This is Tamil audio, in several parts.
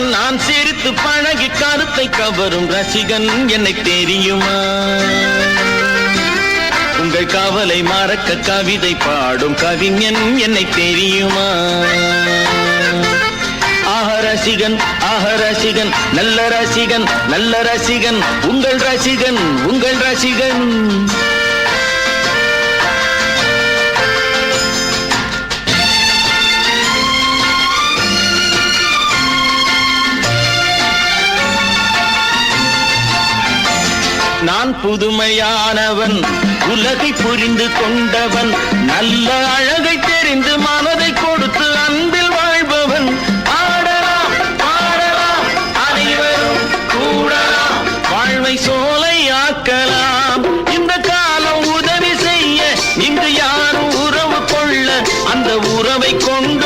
நான் சிரித்து பழகி கருத்தை கவரும் ரசிகன் என்னை தெரியுமா? உங்கள் கவலை மறக்க கவிதை பாடும் கவிஞன் என்னை தெரியுமா? ஆஹ ரசிகன் ஆஹ ரசிகன் நல்ல ரசிகன் நல்ல ரசிகன் உங்கள் ரசிகன் உங்கள் ரசிகன். புதுமையானவன் உலகை புரிந்து கொண்டவன் நல்ல அழகை தெரிந்து மனதை கொடுத்து அன்பில் வாழ்பவன். ஆடலாம் பாடலாம் அனைவரும் கூடலாம் வாழ்வை சோலையாக்கலாம். இந்த காலம் உதவி செய்ய இங்கு யாரும் உறவு கொள்ள அந்த உறவை கொண்டு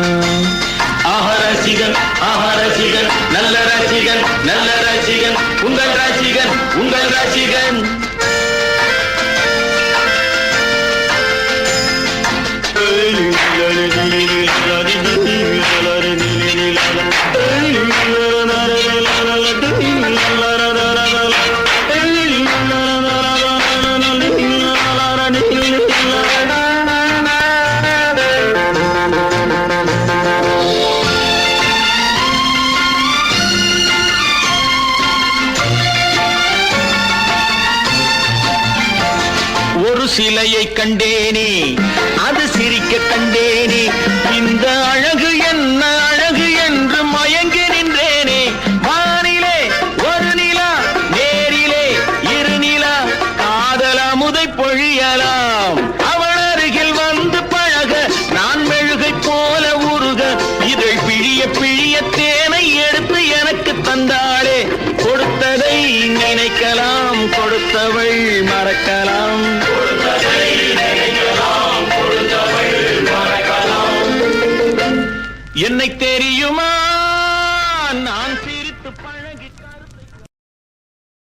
ரசிகன் ஆஹா ரசிகன் நல்ல ரசிகன் நல்ல ரசிகன் உங்கள் ரசிகன் உங்கள் ரசிகன். ஒரு சிலையை கண்டேனே. அது சிரிக்க கண்டேனே. இந்த அழகு என்ன அழகு என்று மயங்கி நின்றேனே. வானிலே ஒரு நிலா நேரிலே இரு நிலா. காதல முதை பொழியலாம். அவள் அருகில் வந்து பழக நான் மெழுகை போல உருக. இதழ் பிழிய பிழிய தேனை எடுத்து எனக்கு தந்தாளே. கொடுத்ததை நினைக்கலாம் கொடுத்தவள் என்னை தெரியுமா? நான் சிரித்து